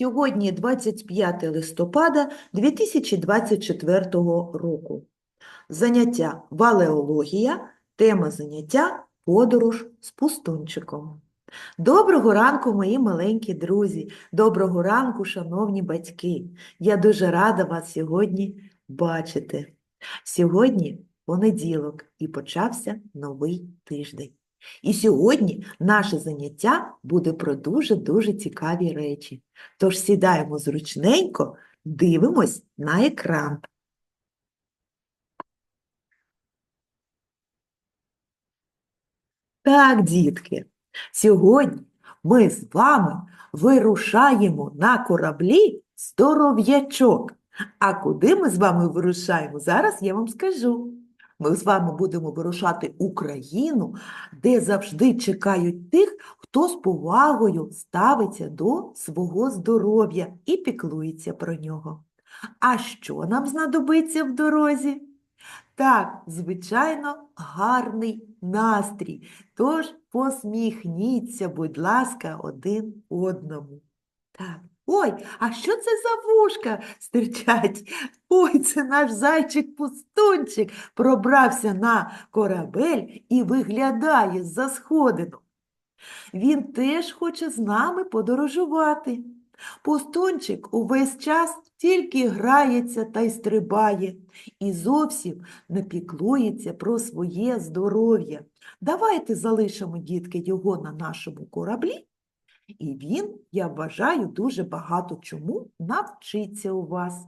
Сьогодні 25 листопада 2024 року. Заняття валеологія, тема заняття подорож з пустунчиком. Доброго ранку, мої маленькі друзі! Доброго ранку, шановні батьки! Я дуже рада вас сьогодні бачити. Сьогодні понеділок і почався новий тиждень. І сьогодні наше заняття буде про дуже-дуже цікаві речі. Тож сідаємо зручненько, дивимось на екран. Так, дітки, сьогодні ми з вами вирушаємо на кораблі здоров'ячок. А куди ми з вами вирушаємо? Зараз я вам скажу. Ми з вами будемо вирушати у країну, де завжди чекають тих, хто з повагою ставиться до свого здоров'я і піклується про нього. А що нам знадобиться в дорозі? Так, звичайно, гарний настрій. Тож посміхніться, будь ласка, один одному. Так. Ой, а що це за вушка стирчать? Ой, це наш зайчик-пустунчик пробрався на корабель і виглядає з-за сходинок. Він теж хоче з нами подорожувати. Пустунчик увесь час тільки грається та й стрибає і зовсім не піклується про своє здоров'я. Давайте залишимо, дітки, його на нашому кораблі, і він, я вважаю, дуже багато чому навчиться у вас.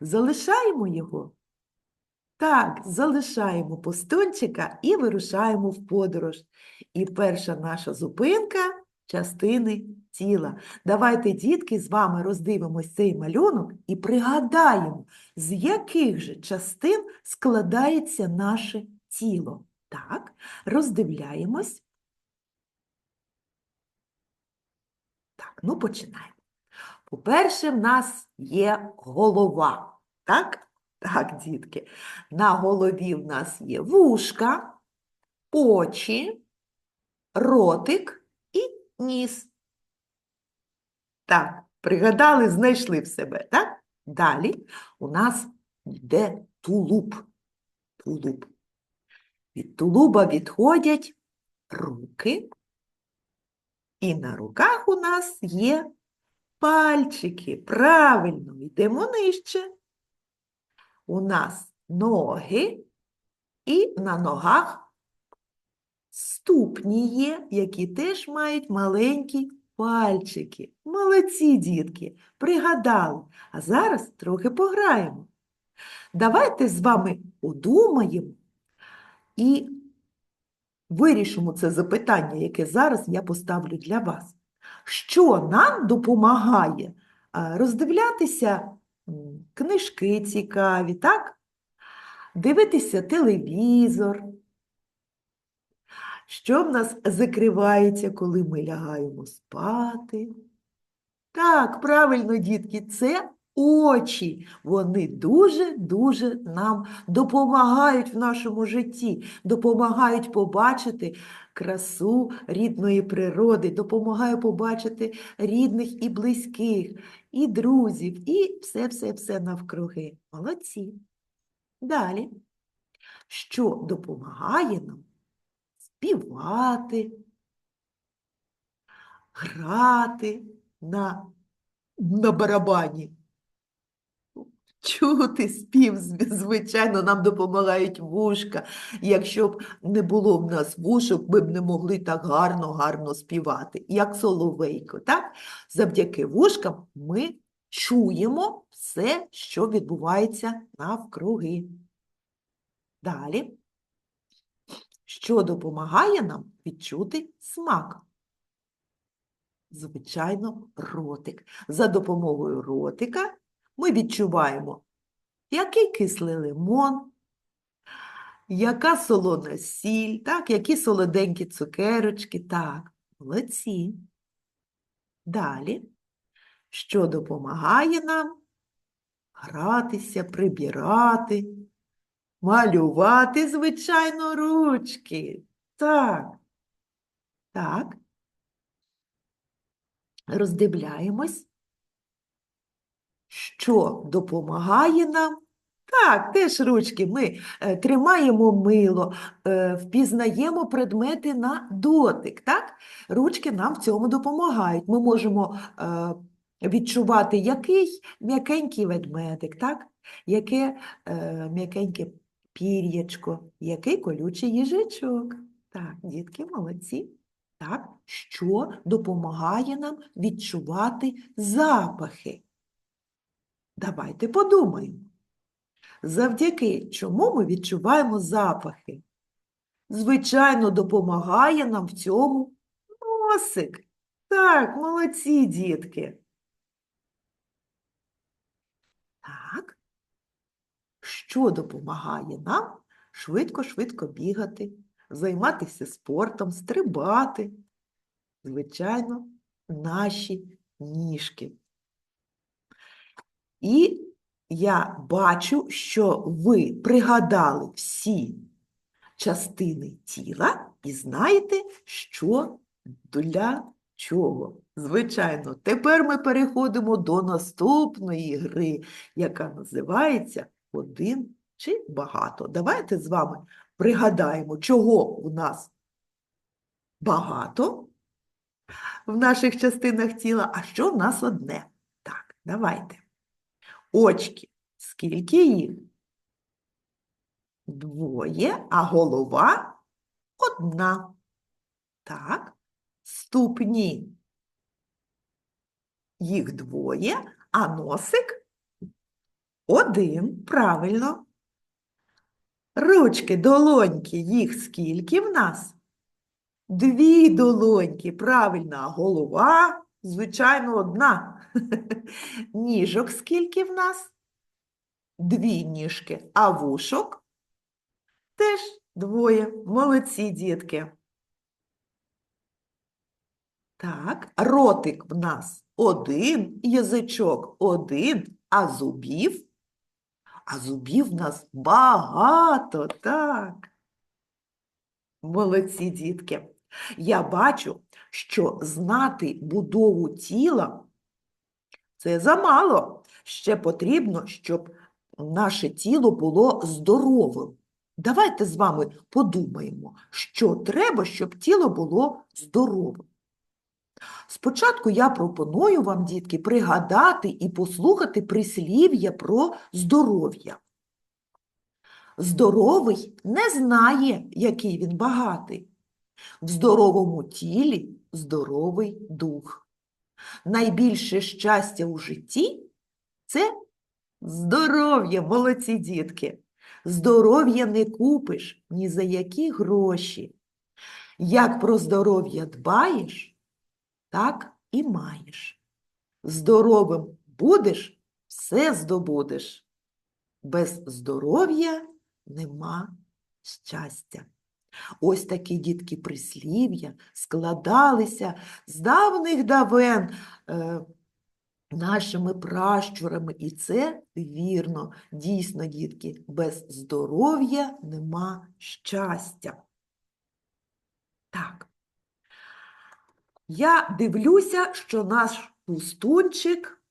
Залишаємо його? Так, залишаємо пустунчика і вирушаємо в подорож. І перша наша зупинка – частини тіла. Давайте, дітки, з вами роздивимось цей малюнок і пригадаємо, з яких же частин складається наше тіло. Так, роздивляємось. Так, ну починаємо. По-перше, в нас є голова. Так? Так, дітки. На голові в нас є вушка, очі, ротик і ніс. Так, пригадали, знайшли в себе, так? Далі у нас йде тулуб. Тулуб. Від тулуба відходять руки, і на руках у нас є пальчики. Правильно, йдемо нижче. У нас ноги, і на ногах ступні є, які теж мають маленькі пальчики. Молодці, дітки, пригадали. А зараз трохи пограємо. Давайте з вами подумаємо і вирішимо це запитання, яке зараз я поставлю для вас. Що нам допомагає роздивлятися книжки цікаві, так? Дивитися телевізор. Що в нас закривається, коли ми лягаємо спати? Так, правильно, дітки, це очі. Вони дуже-дуже нам допомагають в нашому житті, допомагають побачити красу рідної природи, допомагають побачити рідних і близьких, і друзів, і все-все-все навкруги. Молодці. Далі. Що допомагає нам співати, грати на, на барабані. Чути спів, звичайно, нам допомагають вушка. Якщо б не було в нас вушок, ми б не могли так гарно-гарно співати, як соловейко. Так? Завдяки вушкам ми чуємо все, що відбувається навкруги. Далі що допомагає нам відчути смак. Звичайно, ротик. За допомогою ротика ми відчуваємо, який кислий лимон, яка солона сіль, так, які солоденькі цукерочки. Так, молодці. Далі, що допомагає нам гратися, прибирати, Малювати, звичайно, ручки. Так. Так. Роздивляємось. Що допомагає нам. Так, теж ручки. Ми е, тримаємо мило, е, впізнаємо предмети на дотик. Так? Ручки нам в цьому допомагають. Ми можемо е, відчувати, який м'якенький ведмедик, так? яке м'якеньке пір'ячко, який колючий їжачок. Так, дітки, молодці. Так, що допомагає нам відчувати запахи? Давайте подумаємо. Завдяки чому ми відчуваємо запахи? Звичайно, допомагає нам в цьому носик. Так, молодці, дітки. Так. Що допомагає нам швидко-швидко бігати, займатися спортом, стрибати? Звичайно, наші ніжки. І я бачу, що ви пригадали всі частини тіла і знаєте, що для чого. Звичайно, тепер ми переходимо до наступної гри, яка називається один чи багато. Давайте з вами пригадаємо, чого у нас багато в наших частинах тіла, а що в нас одне. Так, давайте. Очки. Скільки їх? Двоє, а голова одна. Так. Ступні. Їх двоє, а носик один. Правильно. Ручки, долоньки, їх скільки в нас? Дві долоньки, правильно, а голова, звичайно, одна. Ніжок скільки в нас? Дві ніжки, а вушок теж двоє. Молодці, дітки. Так, ротик в нас один, язичок один, а зубів? А зубів в нас багато, так. Молодці, дітки. Я бачу, що знати будову тіла це замало. Ще потрібно, щоб наше тіло було здоровим. Давайте з вами подумаємо, що треба, щоб тіло було здоровим. Спочатку я пропоную вам, дітки, пригадати і послухати прислів'я про здоров'я. Здоровий не знає, який він багатий. В здоровому тілі здоровий дух. Найбільше щастя у житті це здоров'я, молодці дітки. Здоров'я не купиш ні за які гроші. Як про здоров'я дбаєш, так і маєш. Здоровим будеш, все здобудеш. Без здоров'я нема щастя. Ось такі дітки прислів'я складалися з давних давен е, нашими пращурами. І це вірно, дійсно, дітки, без здоров'я нема щастя. Так. Я дивлюся, що наш пустунчик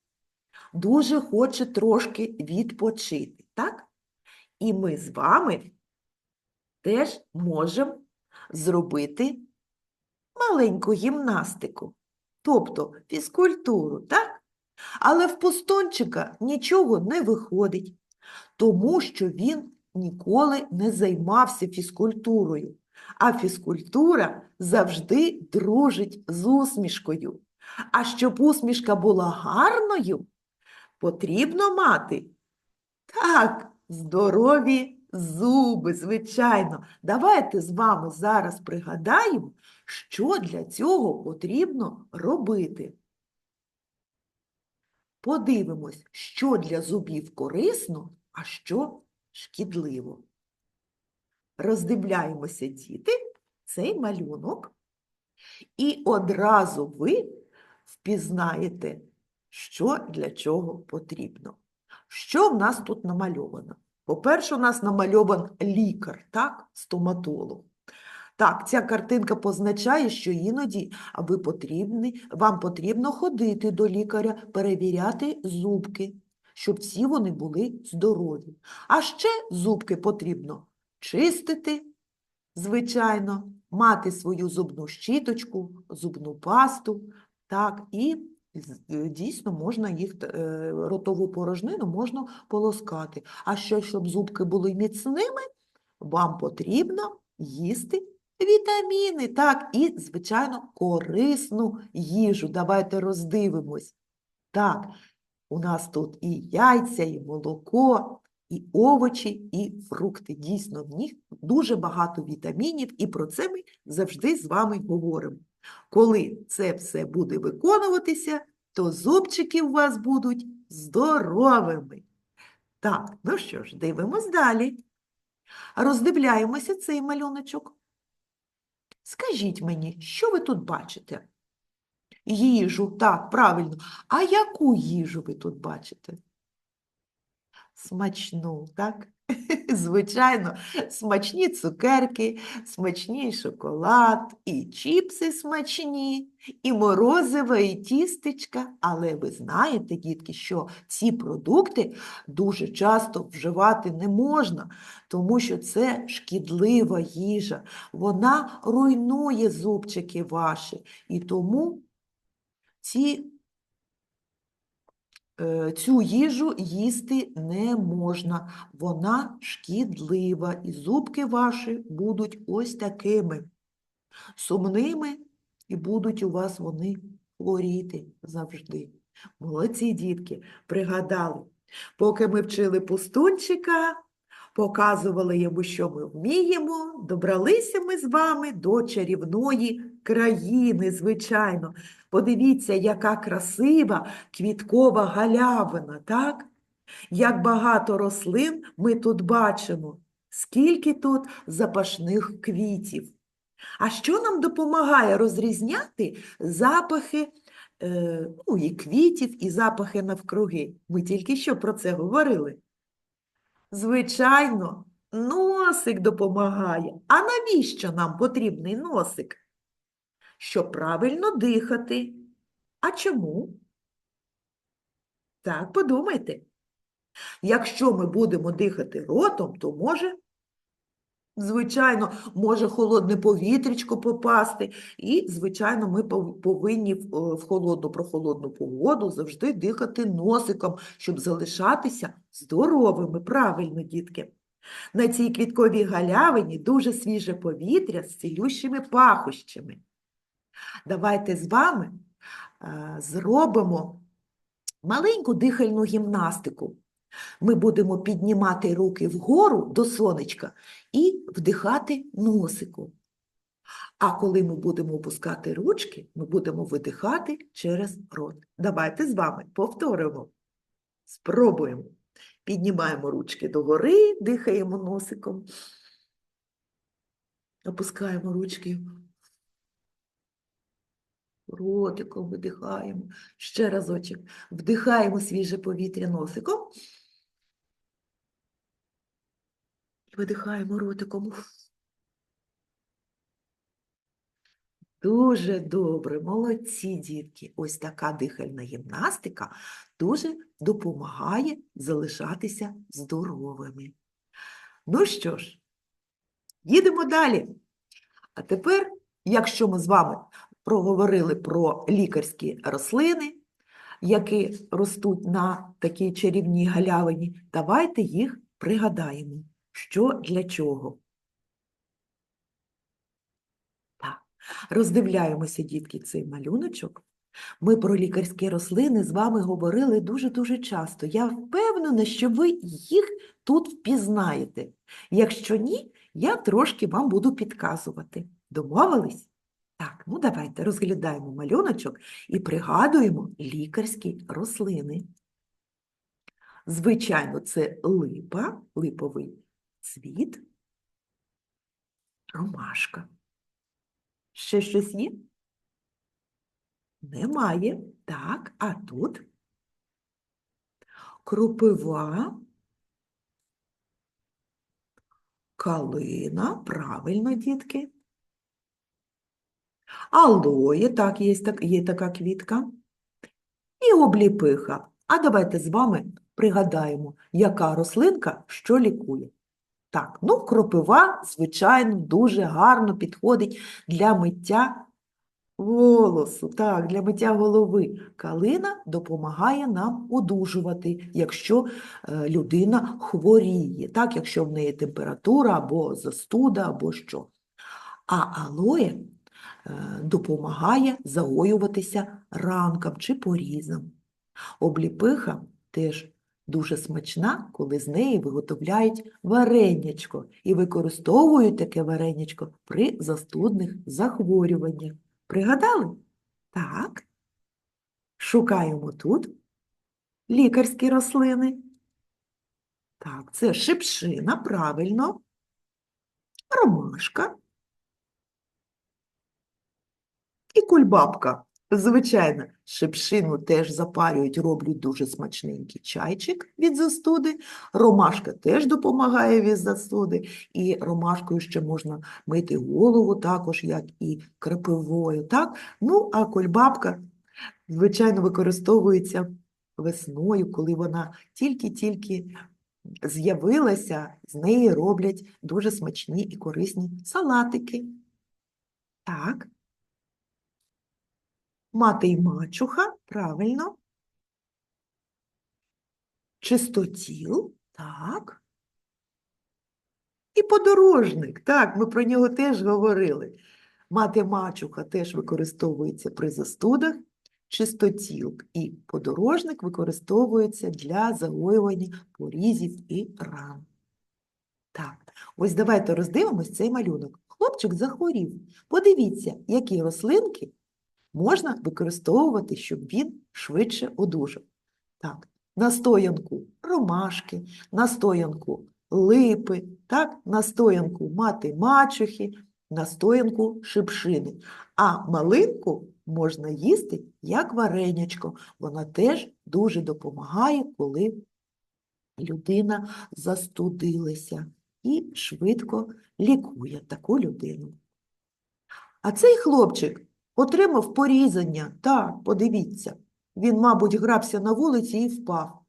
дуже хоче трошки відпочити, так? І ми з вами теж можемо зробити маленьку гімнастику, тобто фізкультуру, так? Але в пустунчика нічого не виходить, тому що він ніколи не займався фізкультурою. А фізкультура завжди дружить з усмішкою. А щоб усмішка була гарною, потрібно мати так, здорові зуби, звичайно. Давайте з вами зараз пригадаємо, що для цього потрібно робити. Подивимось, що для зубів корисно, а що шкідливо. Роздивляємося, діти, цей малюнок, і одразу ви впізнаєте, що для чого потрібно. Що в нас тут намальовано? По-перше, у нас намальован лікар, так, стоматолог. Так, ця картинка позначає, що іноді ви потрібні, вам потрібно ходити до лікаря, перевіряти зубки, щоб всі вони були здорові. А ще зубки потрібно чистити, звичайно, мати свою зубну щіточку, зубну пасту, так, і дійсно можна їх, е, ротову порожнину можна полоскати. А ще, щоб зубки були міцними, вам потрібно їсти вітаміни, так, і, звичайно, корисну їжу. Давайте роздивимось. Так, у нас тут і яйця, і молоко, і овочі, і фрукти. Дійсно, в них дуже багато вітамінів, і про це ми завжди з вами говоримо. Коли це все буде виконуватися, то зубчики у вас будуть здоровими. Так, ну що ж, дивимось далі. Роздивляємося цей малюночок. Скажіть мені, що ви тут бачите? Їжу, так, правильно. А яку їжу ви тут бачите? Смачну, так? Звичайно, смачні цукерки, смачний шоколад, і чіпси смачні, і морозиво, і тістечка. Але ви знаєте, дітки, що ці продукти дуже часто вживати не можна, тому що це шкідлива їжа. Вона руйнує зубчики ваші. І тому ці цю їжу їсти не можна, вона шкідлива, і зубки ваші будуть ось такими. Сумними, і будуть у вас вони хворіти завжди. Молодці дітки, пригадали, поки ми вчили пустунчика, показували йому, що ми вміємо, добралися ми з вами до чарівної країни, звичайно. Подивіться, яка красива квіткова галявина, так? Як багато рослин ми тут бачимо, скільки тут запашних квітів. А що нам допомагає розрізняти запахи е, ну, і квітів, і запахи навкруги? Ми тільки що про це говорили. Звичайно, носик допомагає. А навіщо нам потрібний носик? Щоб правильно дихати. А чому? Так, подумайте. Якщо ми будемо дихати ротом, то може, звичайно, може холодне повітрячко попасти. І, звичайно, ми повинні в е, холодну прохолодну погоду завжди дихати носиком, щоб залишатися здоровими. Правильно, дітки. На цій квітковій галявині дуже свіже повітря з цілющими пахощами. Давайте з вами е, зробимо маленьку дихальну гімнастику. Ми будемо піднімати руки вгору до сонечка і вдихати носиком. А коли ми будемо опускати ручки, ми будемо видихати через рот. Давайте з вами повторимо. Спробуємо. Піднімаємо ручки догори, дихаємо носиком. Опускаємо ручки. Ротиком видихаємо. Ще разочок. Вдихаємо свіже повітря носиком. І видихаємо ротиком. Дуже добре, молодці, дітки. Ось така дихальна гімнастика дуже допомагає залишатися здоровими. Ну що ж, їдемо далі. А тепер, якщо ми з вами проговорили про лікарські рослини, які ростуть на такій чарівній галявині, давайте їх пригадаємо, що для чого. Так, роздивляємося, дітки, цей малюночок. Ми про лікарські рослини з вами говорили дуже-дуже часто. Я впевнена, що ви їх тут впізнаєте. Якщо ні, я трошки вам буду підказувати. Домовились? Так, ну давайте розглядаємо малюночок і пригадуємо лікарські рослини. Звичайно, це липа, липовий цвіт, ромашка. Ще щось є? Немає. Так, а тут кропива, калина, правильно, дітки. Алоє, так, є, так, є така квітка. І обліпиха. А давайте з вами пригадаємо, яка рослинка що лікує. Так, ну, кропива, звичайно, дуже гарно підходить для миття волосу, так, для миття голови. Калина допомагає нам одужувати, якщо е, людина хворіє, так, якщо в неї температура або застуда, або що. А алоє е, допомагає загоюватися ранкам чи порізам. Обліпиха теж дуже смачна, коли з неї виготовляють варенячко і використовують таке варенячко при застудних захворюваннях. Пригадали? Так. Шукаємо тут лікарські рослини. Так, це шипшина, правильно. Ромашка. І кульбабка. Звичайно, шипшину теж запарюють, роблять дуже смачненький чайчик від застуди. Ромашка теж допомагає від застуди. І ромашкою ще можна мити голову, також як і крапивою. Так? Ну, а кульбабка, звичайно, використовується весною, коли вона тільки-тільки з'явилася, з неї роблять дуже смачні і корисні салатики. Так. Мати й мачуха, правильно. Чистотіл, так. І подорожник, так, ми про нього теж говорили. Мати мачуха теж використовується при застудах. Чистотіл і подорожник використовуються для загоювання порізів і ран. Так, ось давайте роздивимось цей малюнок. Хлопчик захворів. Подивіться, які рослинки можна використовувати, щоб він швидше одужав. Так, настоянку ромашки, настоянку липи, так, настоянку мати мачухи, настоянку шипшини. А малинку можна їсти як варенячко. Вона теж дуже допомагає, коли людина застудилася і швидко лікує таку людину. А цей хлопчик Отримав порізання, так, подивіться, він, мабуть, грабся на вулиці і впав.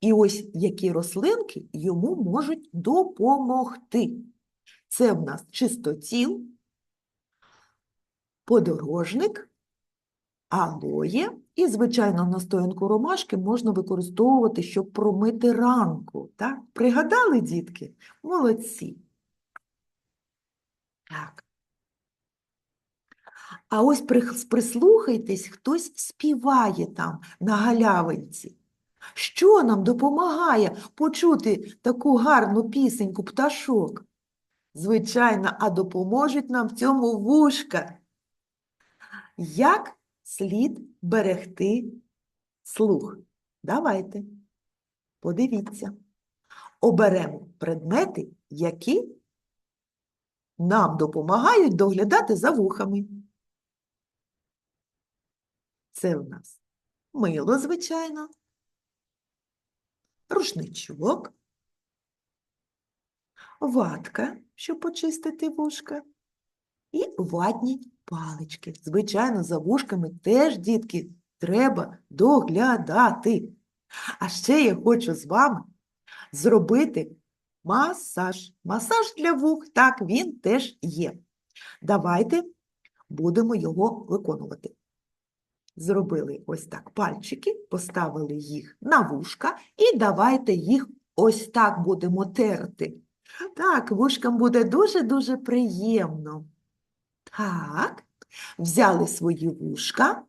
І ось які рослинки йому можуть допомогти. Це в нас чистотіл, подорожник, алоє і, звичайно, настоянку ромашки можна використовувати, щоб промити ранку. Так? Пригадали, дітки? Молодці. Так. А ось прислухайтесь, хтось співає там на галявинці. Що нам допомагає почути таку гарну пісеньку пташок? Звичайно, а допоможуть нам в цьому вушка. Як слід берегти слух? Давайте, подивіться. Оберемо предмети, які нам допомагають доглядати за вухами. Це в нас мило, звичайно, рушничок, ватка, щоб почистити вушка, і ватні палички. Звичайно, за вушками теж, дітки, треба доглядати. А ще я хочу з вами зробити масаж. Масаж для вух, так, він теж є. Давайте будемо його виконувати. Зробили ось так пальчики, поставили їх на вушка і давайте їх ось так будемо терти. Так, вушкам буде дуже-дуже приємно. Так, взяли свої вушка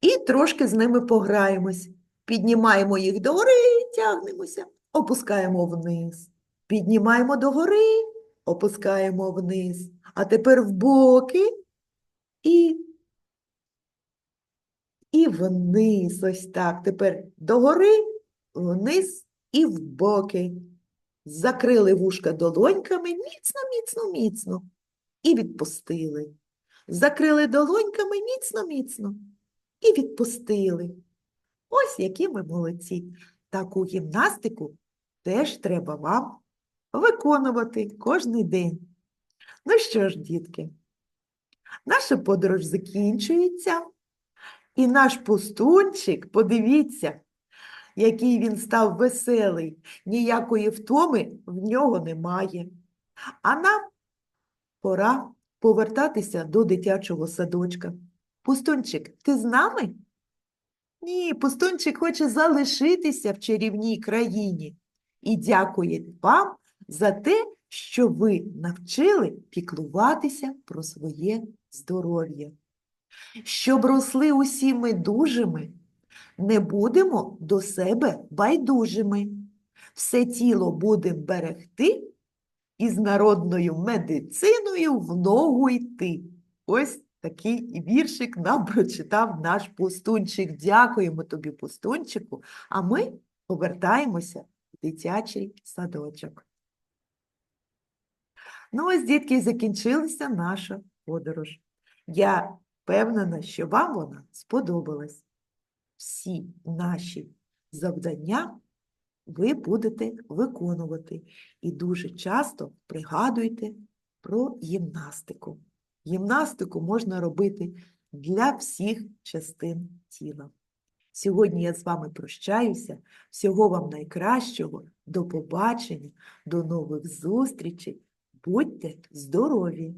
і трошки з ними пограємось. Піднімаємо їх догори, тягнемося, опускаємо вниз. Піднімаємо догори, опускаємо вниз. А тепер в боки і і вниз, ось так. Тепер догори, вниз і в боки. Закрили вушка долоньками міцно, міцно, міцно. І відпустили. Закрили долоньками міцно, міцно. І відпустили. Ось які ми молодці. Таку гімнастику теж треба вам виконувати кожний день. Ну що ж, дітки, наша подорож закінчується. І наш пустунчик, подивіться, який він став веселий, ніякої втоми в нього немає. А нам пора повертатися до дитячого садочка. Пустунчик, ти з нами? Ні, пустунчик хоче залишитися в чарівній країні і дякує вам за те, що ви навчили піклуватися про своє здоров'я. Щоб росли усі ми дужими, не будемо до себе байдужими. Все тіло будемо берегти і з народною медициною в ногу йти. Ось такий віршик нам прочитав наш пустунчик. Дякуємо тобі, пустунчику, а ми повертаємося в дитячий садочок. Ну, ось, дітки, закінчилася наша подорож. Я впевнена, що вам вона сподобалась. Всі наші завдання ви будете виконувати і дуже часто пригадуйте про гімнастику. Гімнастику можна робити для всіх частин тіла. Сьогодні я з вами прощаюся. Всього вам найкращого. До побачення, до нових зустрічей. Будьте здорові!